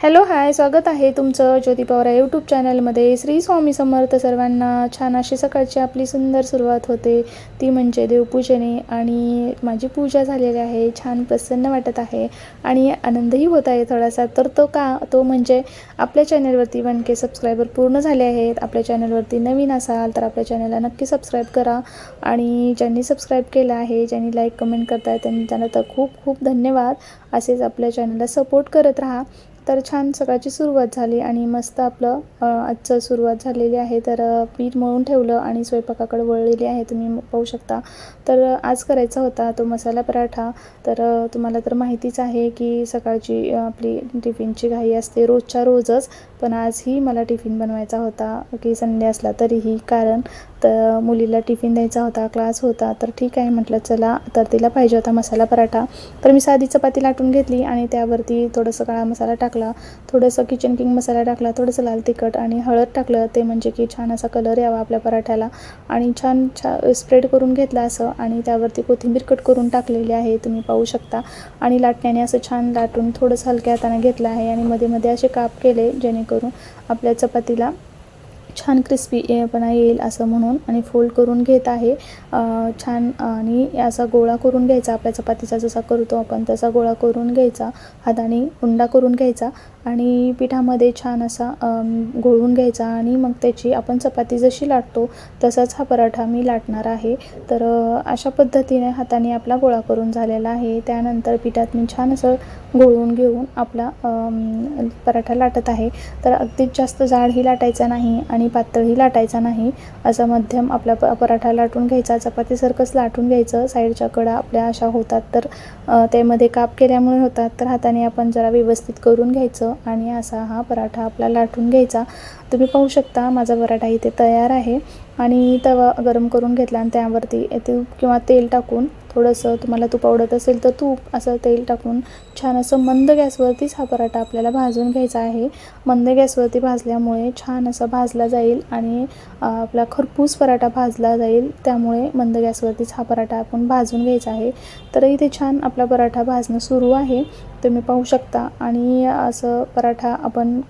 Hello hi स्वागत आहे तुमचं ज्योती पवार यूट्यूब चॅनलमध्ये श्री स्वामी समर्थ सर्वांना छान अशी सकाळची आपली सुंदर सुरुवात होते. ती म्हणजे देवपूजेने आणि माझी पूजा झालेली आहे छान प्रसन्न वाटत आहे आणि आनंदही होत आहे थोडासा. तर तो का तो म्हणजे आपल्या चॅनलवरती वन के सबस्क्रायबर पूर्ण झाले आहेत. आपल्या चॅनलवरती नवीन असाल तर आपल्या चॅनलला नक्की सबस्क्राईब करा. आणि ज्यांनी सबस्क्राईब केलं आहे ज्यांनी लाईक कमेंट करताय त्यांनी त्यांना तर खूप खूप धन्यवाद. असेच आपल्या चॅनलला सपोर्ट करत राहा. तर छान सकाळची सुरुवात झाली आणि मस्त आपलं आजचं सुरुवात झालेली आहे. तर पीठ मळून ठेवलं आणि स्वयंपाकाकडे वळलेली आहे. तुम्ही पाहू शकता. तर आज करायचा होता तो मसाला पराठा. तर तुम्हाला तर माहितीच आहे की सकाळची आपली टिफिनची घाई असते रोजच्या रोजच. पण आजही मला टिफिन बनवायचा होता की संडे असला तरीही. कारण तर मुलीला टिफिन द्यायचा होता क्लास होता तर ठीक आहे म्हटलं चला तर तिला पाहिजे होता मसाला पराठा. तर मी साधी चपाती लाटून घेतली आणि त्यावरती थोडंसं काळा मसाला टाकला थोडंसं किचन किंग मसाला टाकला थोडंसं लाल तिखट आणि हळद टाकलं ते म्हणजे की छान असा कलर यावा आपल्या पराठ्याला. आणि छान छा स्प्रेड करून घेतला असं आणि त्यावरती कोथिंबीर कट करून टाकलेली आहे तुम्ही पाहू शकता. आणि लाटण्याने असं छान लाटून थोडंसं हलक्या हाताने घेतलं आहे आणि मध्ये मध्ये असे काप केले जेणेकरून आपल्या चपातीला छान क्रिस्पीपणा येईल असं म्हणून आणि फोल्ड करून घेत आहे. छान आणि असा गोळा करून घ्यायचा. आपल्या चपातीचा जसा करतो आपण तसा गोळा करून घ्यायचा. हाताने उंडा करून घ्यायचा. आणि पिठामध्ये छान असा घोळून घोळवून घ्यायचा आणि मग त्याची आपण चपाती जशी लाटतो तसाच हा पराठा मी लाटणार आहे. तर अशा पद्धतीने हाताने आपला गोळा करून झालेला आहे. त्यानंतर पिठात मी छान असं घोळवून घेऊन आपला पराठा लाटत आहे. तर अगदीच जास्त जाडही लाटायचा नाही आणि पातळही लाटायचा नाही. असा मध्यम आपला प पराठा लाटून घ्यायचा. चपातीसारखंच लाटून घ्यायचं. साईडच्या कडा आपल्या अशा होतात. तर त्यामध्ये काप केल्यामुळे होतात. तर हाताने आपण जरा व्यवस्थित करून घ्यायचं. आणि असा हा पराठा आपला लाटून घ्यायचा. तुम्ही पाहू शकता माझा पराठा इथे तयार आहे. आणि तवा गरम करून घेतला आणि त्यावरती तूप किंवा तेल टाकून थोडंसं तुम्हाला तूप आवडत असेल तर तूप असं तेल टाकून छान असं मंद गॅसवरतीच हा पराठा आपल्याला भाजून घ्यायचा आहे. मंद गॅसवरती भाजल्यामुळे छान असा भाजला जाईल आणि आपला खरपूस पराठा भाजला जाईल. त्यामुळे मंद गॅसवरतीच हा पराठा आपण भाजून घ्यायचा आहे. तर इथे छान आपला पराठा भाजणं सुरू आहे. तुम्ही पाहू शकता. आणि असं पराठा आपण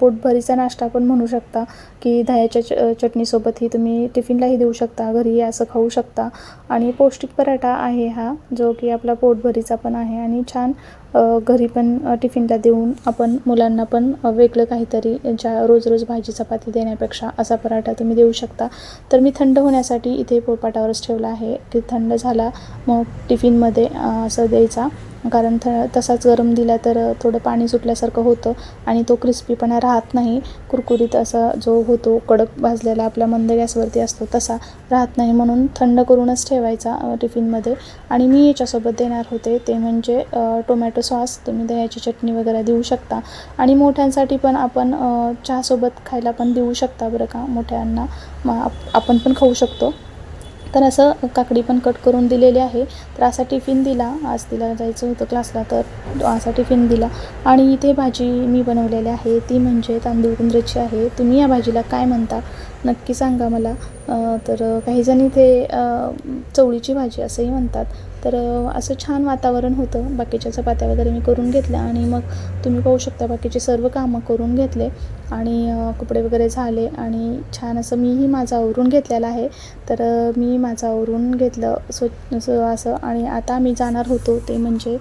पोटभरीचा नाश्ता पण म्हणू शकता की दह्याच्या च चटणीसोबतही तुम्ही टिफिनलाही देऊ शकता घरी असं खाऊ शकता. आणि पौष्टिक पराठा आहे हा जो की आपला पोटभरीचा पण आहे. आणि छान घरी पण टिफिनला देऊन आपण मुलांना पण वेगळं काहीतरी ज्या रोज रोज भाजी चपाती देण्यापेक्षा असा पराठा तुम्ही देऊ शकता. तर मी थंड होण्यासाठी इथे पोळपाटावरच ठेवला आहे. की थंड झाला मग टिफिनमध्ये असं द्यायचा. कारण थ तसाच गरम दिला तर थोडं पाणी सुटल्यासारखं होतं आणि तो क्रिस्पीपणा राहत नाही. कुरकुरीत असा जो होतो कडक भाजलेला आपल्या मंद गॅसवरती असतो तसा राहत नाही. म्हणून थंड करूनच ठेवायचा टिफिनमध्ये. आणि मी याच्यासोबत देणार होते ते म्हणजे टोमॅटो सॉस तुम्ही दह्याची चटणी वगैरे देऊ शकता. आणि मोठ्यांसाठी पण आपण चहासोबत खायला पण देऊ शकता बरं का मोठ्यांना. मग आप आपण पण खाऊ शकतो. तर असं काकडी पण कट करून दिलेली आहे. तर असा टिफिन दिला. आज तिला जायचं होतं क्लासला तर असा टिफिन दिला. आणि इथे भाजी मी बनवलेली आहे. ती म्हणजे तांदूळ कुंद्र्याची आहे. तुम्ही या भाजीला काय म्हणता? नक्की सांगा मला. तर काही ते चवळीची भाजी असंही म्हणतात. तर असं छान वातावरण होतं. बाकीच्या चपात्या वगैरे मी करून घेतल्या आणि मग तुम्ही पाहू शकता बाकीचे सर्व कामं करून घेतले आणि कपडे वगैरे झाले आणि छान असं मीही माझं आवरून घेतलेलं आहे. तर मी माझं आवरून घेतलं स्वच्छ असं आणि आता मी जाणार होतो ते म्हणजे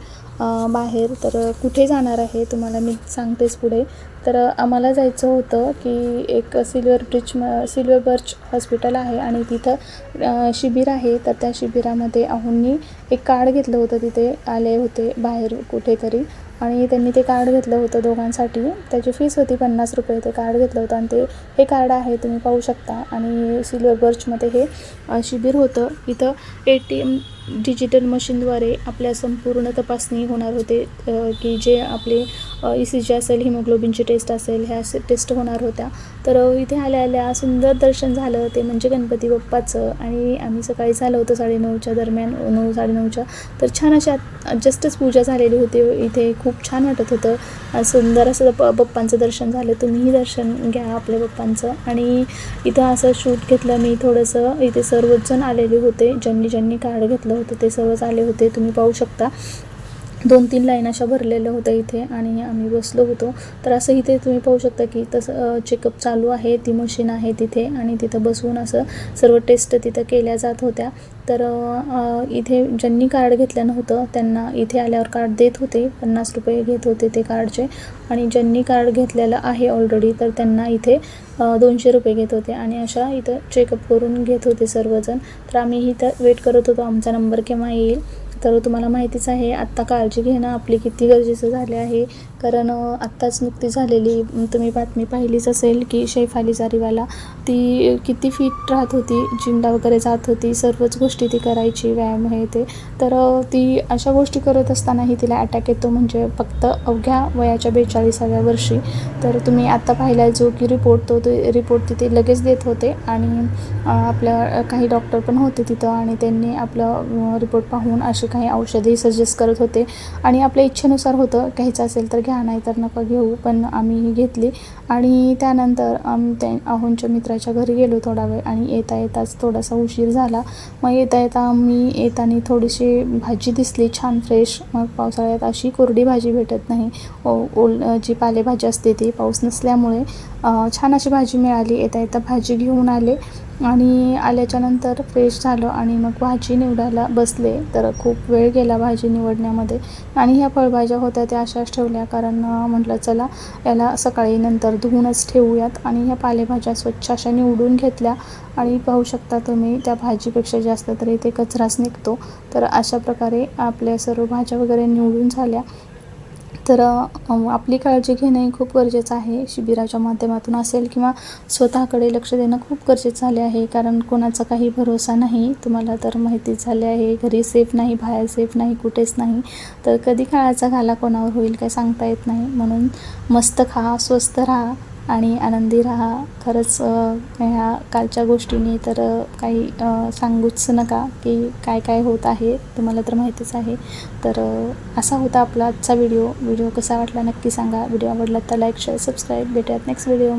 बाहेर तर कुठे जाणार आहे तुम्हाला मी सांगतेच पुढे. तर आम्हाला जायचं होतं की एक सिल्वर ब्रिज म सिल्वर बर्च हॉस्पिटल आहे आणि तिथं शिबिर आहे. तर त्या शिबिरामध्ये आहोंनी एक कार्ड घेतलं होतं. तिथे आले होते बाहेर कुठेतरी आणि त्यांनी ते कार्ड घेतलं होतं दोघांसाठी. त्याची फीस होती पन्नास रुपये. ते कार्ड घेतलं होतं आणि ते हे कार्ड आहे तुम्ही पाहू शकता. आणि सिल्वर बर्चमध्ये हे शिबिर होतं. इथं ए टी एम डिजिटल मशीनद्वारे आपल्या संपूर्ण तपासणी होणार होते की जे आपले ई सी जी असेल हिमोग्लोबिनची टेस्ट असेल ह्या टेस्ट होणार होत्या. तर इथे आल्या आल्या सुंदर दर्शन झालं ते म्हणजे गणपती बाप्पाचं आणि आम्ही सकाळी झालं होतं साडेनऊच्या दरम्यान नऊ साडेनऊच्या. तर छान अशा जस्टच पूजा झालेली होती. इथे खूप छान वाटत होतं. सुंदर असं प बाप्पांचं दर्शन झालं. तुम्हीही दर्शन घ्या आपल्या बाप्पांचं. आणि इथं असं शूट घेतलं मी थोडंसं. इथे सर्वच जण आलेले होते. ज्यांनी ज्यांनी कार्ड घेतलं होतं ते सर्वच आले होते तुम्ही पाहू शकता. दोन तीन लाईन अशा भरलेल्या होत्या इथे आणि आम्ही बसलो होतो. तर असं इथे तुम्ही पाहू शकता की तसं चेकअप चालू आहे ती मशीन आहे तिथे आणि तिथं बसवून असं सर्व टेस्ट तिथं केल्या जात होत्या. तर इथे ज्यांनी कार्ड घेतलं नव्हतं त्यांना इथे आल्यावर कार्ड देत होते पन्नास रुपये घेत होते ते कार्डचे आणि ज्यांनी कार्ड घेतलेलं आहे ऑलरेडी तर त्यांना इथे दोनशे रुपये घेत होते आणि अशा इथं चेकअप करून घेत होते सर्वजण. तर आम्ही इथं वेट करत होतो आमचा नंबर केव्हा येईल? तर तुम्हाला माहितीच आहे आत्ता काळजी घेणं आपली किती गरजेचं झाले आहे. कारण आत्ताच नुकती झालेली तुम्ही बातमी पाहिलीच असेल की शैफाली जारीवाला ती किती फिट राहत होती जिमला वगैरे जात होती सर्वच गोष्टी ती करायची व्यायाम हे ते. तर ती अशा गोष्टी करत असतानाही तिला अटॅक येतो म्हणजे फक्त अवघ्या वयाच्या बेचाळीसाव्या वर्षी. तर तुम्ही आत्ता पाहिला जो की रिपोर्ट तो ते रिपोर्ट तिथे लगेच देत होते आणि आपल्या काही डॉक्टर पण होते तिथं आणि त्यांनी आपलं रिपोर्ट पाहून असे काही औषधही सजेस्ट करत होते. आणि आपल्या इच्छेनुसार होतं घ्यायचं असेल तर घ्या. नाही तर नका घेऊ पण आम्ही ही घेतली. आणि त्यानंतर आम्ही त्या आहोंच्या मित्राच्या घरी गेलो थोडा वेळ आणि येता येताच थोडासा उशीर झाला. मग येता येता आम्ही येताना थोडीशी भाजी दिसली छान फ्रेश मग पावसाळ्यात अशी कोरडी भाजी भेटत नाही. ओ ओल जी पालेभाजी असते ती पाऊस नसल्यामुळे छान अशी भाजी मिळाली. येता येता भाजी घेऊन आले. आणि आल्याच्यानंतर फ्रेश झालं आणि मग भाजी निवडायला बसले. तर खूप वेळ गेला भाजी निवडण्यामध्ये. आणि ह्या फळभाज्या होत्या त्या अशाच ठेवल्या. कारण म्हटलं चला याला सकाळी नंतर धुवूनच ठेवूयात. आणि ह्या पालेभाज्या स्वच्छ अशा निवडून घेतल्या. आणि पाहू शकता तुम्ही त्या भाजीपेक्षा जास्त तर इथे कचराच निघतो. तर अशा प्रकारे आपल्या सर्व भाज्या वगैरे निवडून झाल्या. तर आपली काळजी घेणे खूप गरजेचं आहे. शिबिराच्या माध्यमातून असेल किंवा स्वतःकडे लक्ष देणं खूप गरजेचं झाले आहे. कारण कोणाचा काही भरोसा नाही तुम्हाला तर माहितीच झाले आहे. घरी सेफ नाही बाहेर सेफ नाही कुठेच नाही. तर कधी काळाचा घाला कोणावर होईल काय सांगता येत नाही. म्हणून मस्त खा स्वस्त राहा. आणि आनंदी राहा. खरंच ह्या कालच्या गोष्टीने तर काही सांगूच नका की काय काय होत आहे. तुम्हाला तर माहितीच आहे. तर असा होता आपला आजचा व्हिडिओ. व्हिडिओ कसा वाटला नक्की सांगा. व्हिडिओ आवडला तर लाईक शेअर सबस्क्राईब. भेटूयात नेक्स्ट व्हिडिओ